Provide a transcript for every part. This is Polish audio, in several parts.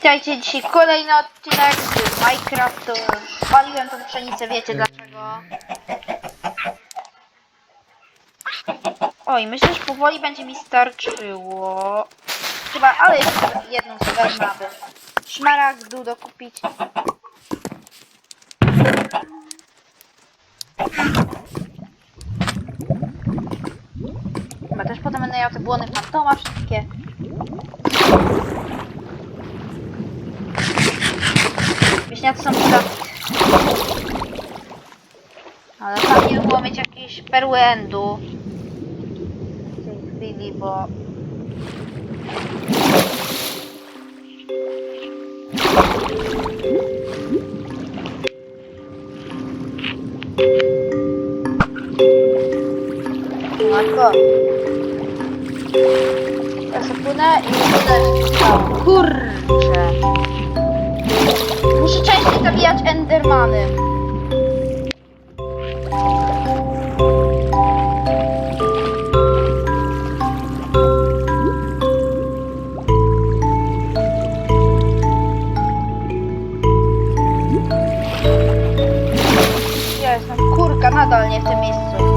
Witajcie dzisiaj kolejny odcinek z Minecraftu. Paliłem tą pszenicę, wiecie dlaczego? Oj, myślę, że powoli będzie mi starczyło. Chyba, ale jeszcze jedną sobie wezmę, szmaragdu dokupić. Chyba też potem będę miał te błony fantoma wszystkie. Wieśniacy są przydatni. Ale fajnie by było mieć jakieś perły endu. W tej chwili, bo... Matko. Ja sobie płynę i będę... Kurczę. Muszę częściej zabijać endermany. Ja jestem kurka, nadal nie w tym miejscu.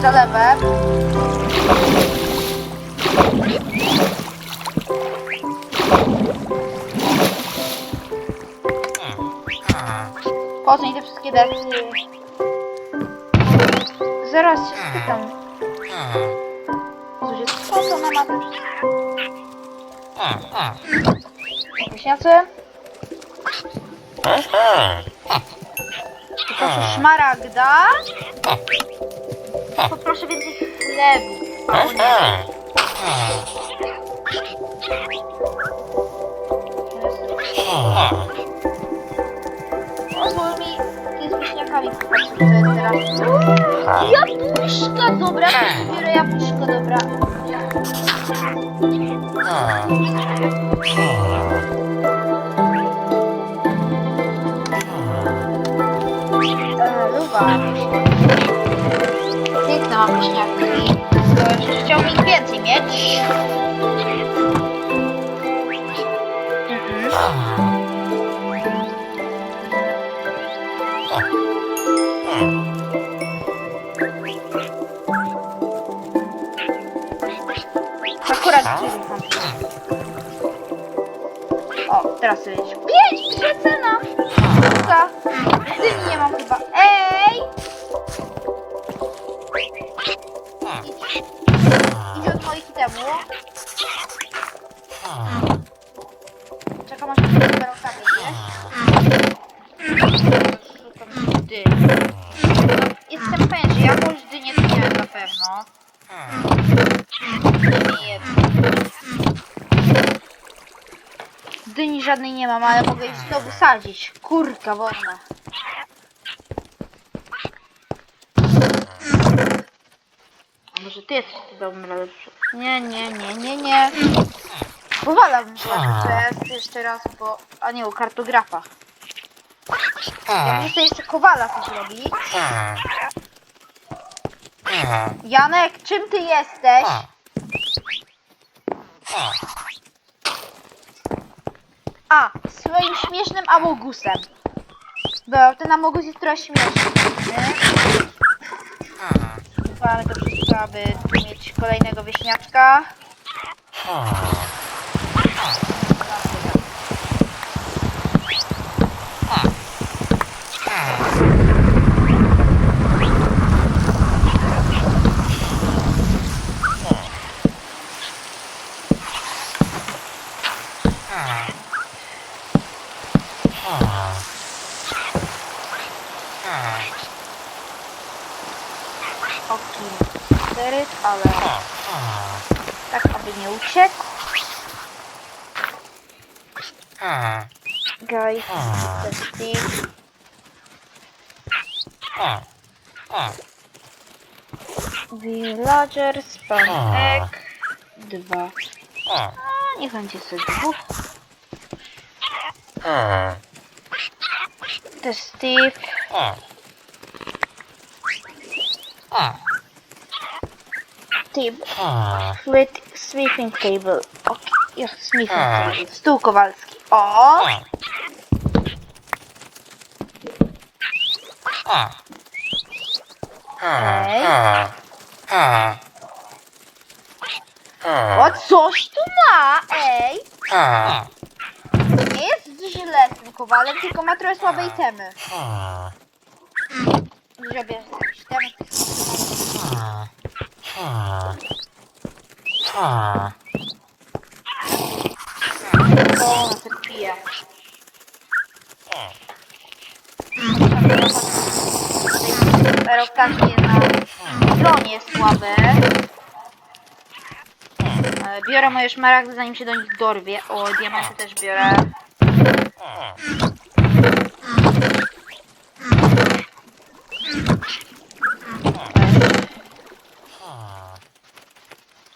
O, Dzięki za lewę. Po co mi te wszystkie deksy? Zaraz się spytam. Zuzie, co ona ma te wszystkie? Wiśniacy? Poproszę szmaragda. Poproszę więcej chlebu. O nie. Pozwól mi z wiśniakami jest teraz. Jabłuszka, dobra, to biorę jabłuszko, dobra. Teraz sobie pięć przecena! Suka! Ty nie mam chyba. Ej! Idź od moich temu. Żadnej nie mam, ale mogę ich znowu sadzić. Kurka wodna. A może ty jesteś dobrym lepszy? Nie, nie, nie, nie, nie. Powalałbym się jeszcze raz, bo... A nie, u kartografa. Ja muszę jeszcze kowala coś robić. Janek, czym ty jesteś? A, swoim śmiesznym Amogusem. Bo ten Amogus jest trochę śmieszny. Mamy to wszystko, aby mieć kolejnego wieśniaczka. Guys, testy. Villager, spam egg, dwa. A, niech będzie sobie dwóch. Testy. Tib. With sweeping table. Ok, ja, sweeping table. Stół kowalski. O! Okej. O, coś tu ma! Ej! Nie jest źle z tym kowalem, tylko ma trochę słabe itemy. Zrobię jakieś itemy. Biorę moje szmaragdy zanim się do nich dorwie. O, diamenty też biorę.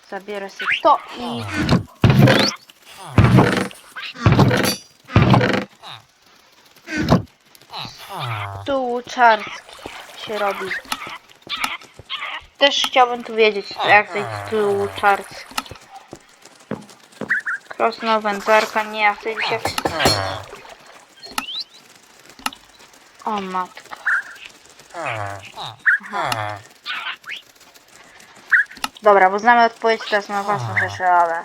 Zabiorę sobie to i... Tu czarski się robi. Też chciałbym tu wiedzieć, jak jest tu czarski. Krosno, wędzarka, nie, ja chcę się... O matka. Dobra, bo znamy odpowiedź teraz na własne rzeczy, ale...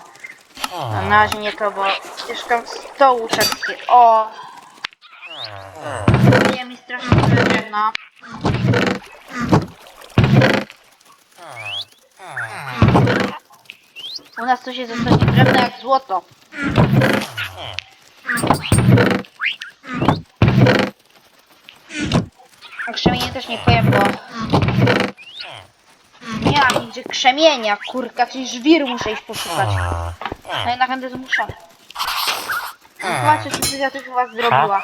Na razie nie to, bo ścieżka stołu czarskiego. O! Nie mi strasznie dużo U nas to się zostanie drewno jak złoto. A krzemienie też nie powiem, bo nie mam nigdzie krzemienia, kurka, przecież żwir muszę iść poszukać. No jednak będę zmuszony. Zobaczcie, co ja tu chyba zrobiła.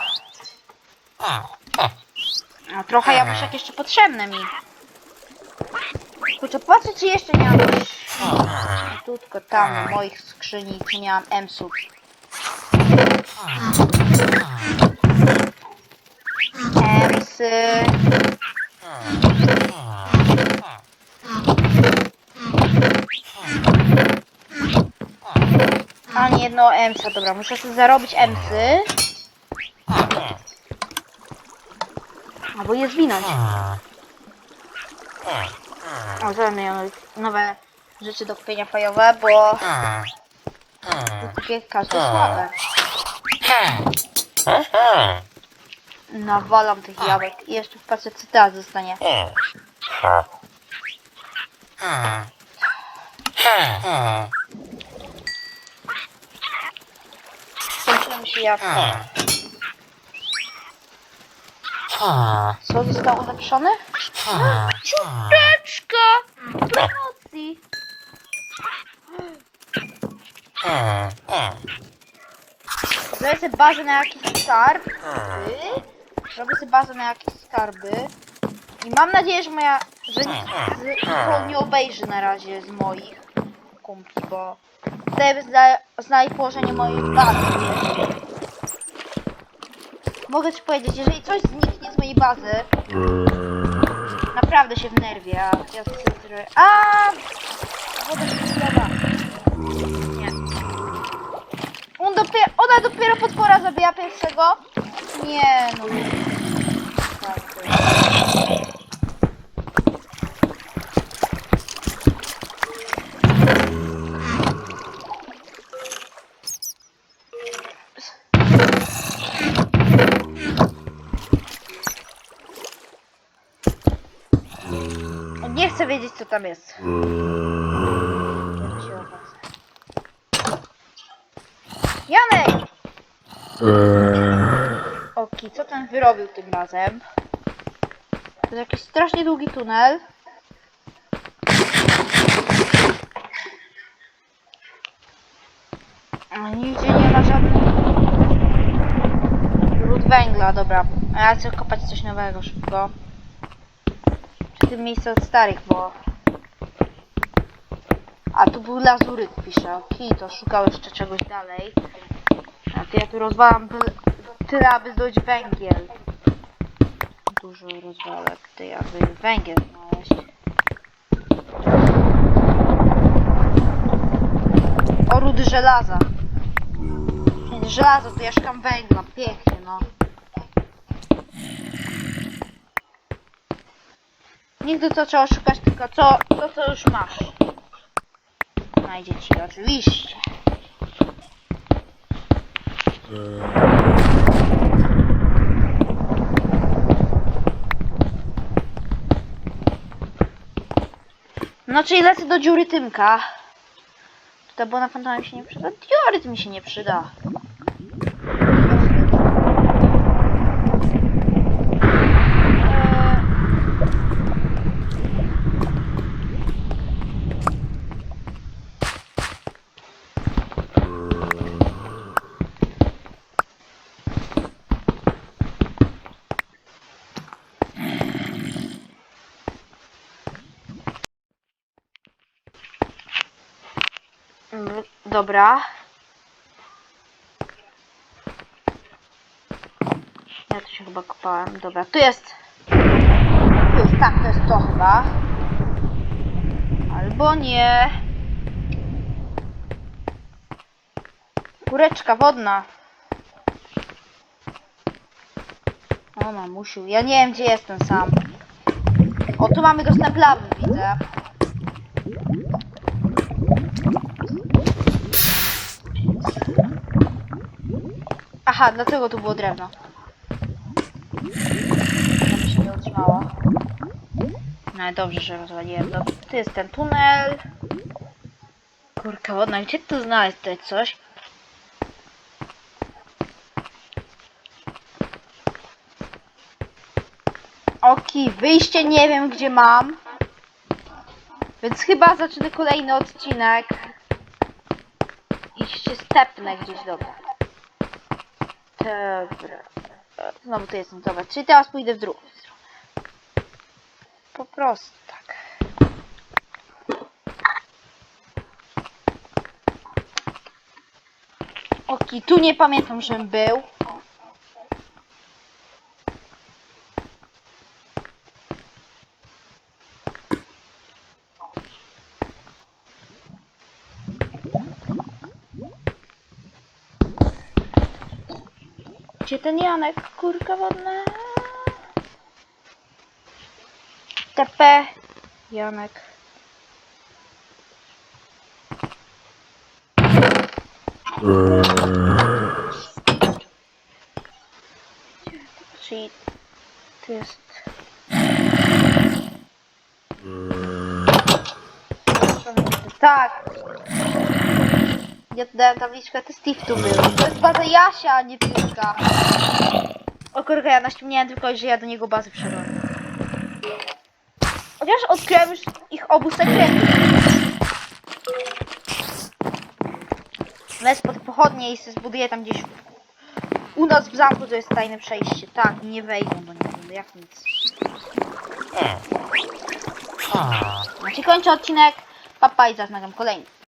A trochę jabłuszek jeszcze potrzebne mi. Kurczę, patrzę, czy jeszcze nie mam. Tu tylko tam, w moich skrzyni, czy miałam emsów. Emsy... A nie jedno emsa, dobra, muszę sobie zarobić emsy. Albo je zwinąć. O, zrobię nowe rzeczy do kupienia fajowe, bo kupię każde słabe. Nawalam tych jabłek i jeszcze patrzę co teraz zostanie. Skończyło mi się jabłko. Co zostało ulepszone? Ciuteczka! Promocji! Zrobię sobie bazę na jakieś skarby. Robię sobie bazę na jakieś skarby. I mam nadzieję, że moja... że nikt z nie obejrzy na razie z moich kumpli, bo chcę zna, znaleźć położenie mojej bazy. Mogę ci powiedzieć, jeżeli coś zniknie z mojej bazy, naprawdę się wnerwię, a ja sobie zrobię... A! Woda się zlewa. Dopiero, ona dopiero potwora zabija pierwszego? Nie, no. Nie chcę wiedzieć co tam jest. Janek! Eee. Oki, co ten wyrobił tym razem? To jest jakiś strasznie długi tunel. A nigdzie nie ma żadnych ród węgla, dobra. A ja chcę kopać coś nowego szybko. W tym miejscu od starych, bo a tu był lazuryt, pisze. Okej, to szukał jeszcze czegoś dalej. A to ja tu rozwalam tyle, aby zdobyć węgiel. Dużo rozwalek, ty, aby węgiel znaleźć. O, rudy żelaza. Żelazo, to ja szukam węgla. Pięknie, no. Nigdy to trzeba szukać, tylko co, to co już masz. Znajdzie ci oczywiście. No, czyli lecę do dziury Tymka. To bo na fantomie się nie przyda. Dioryt mi się nie przyda. Dobra. Ja tu się chyba kopałem. Dobra, tu jest. Tu jest, tak, to jest to chyba. Albo nie. Kureczka wodna. O mamusiu, ja nie wiem gdzie jestem sam. O, tu mamy dostęp lawy, widzę. Aha, dlatego tu było drewno. Żeby się nie utrzymało. No ale dobrze, że rozwaliłem. Dobrze. Tu jest ten tunel. Kurka wodna, gdzie tu znaleźć tutaj coś? Oki, wyjście nie wiem gdzie mam. Więc chyba zacznę kolejny odcinek. I się stepnę gdzieś, dobra. Dobra. Znowu tu jestem, dobra. Czyli teraz pójdę w drugą stronę. Po prostu tak. Oki, tu nie pamiętam, żebym był. Gdzie ten Janek? Kurka wodna. TP. Janek. Czyli to jest... Tak. Ja dałem tabliczkę, to Steve tu był. To jest baza Jasia, a nie Tymka. O kurka, ja naściągnąłem tylko, że ja do niego bazę przyszedłem. Chociaż odkryłem już ich obu sekretów. Wez pod pochodnie i zbuduję tam gdzieś u nas w zamku to jest tajne przejście. Tak, nie wejdą do niego, jak nic. Znaczy kończę odcinek. Papa i zaznam kolejny.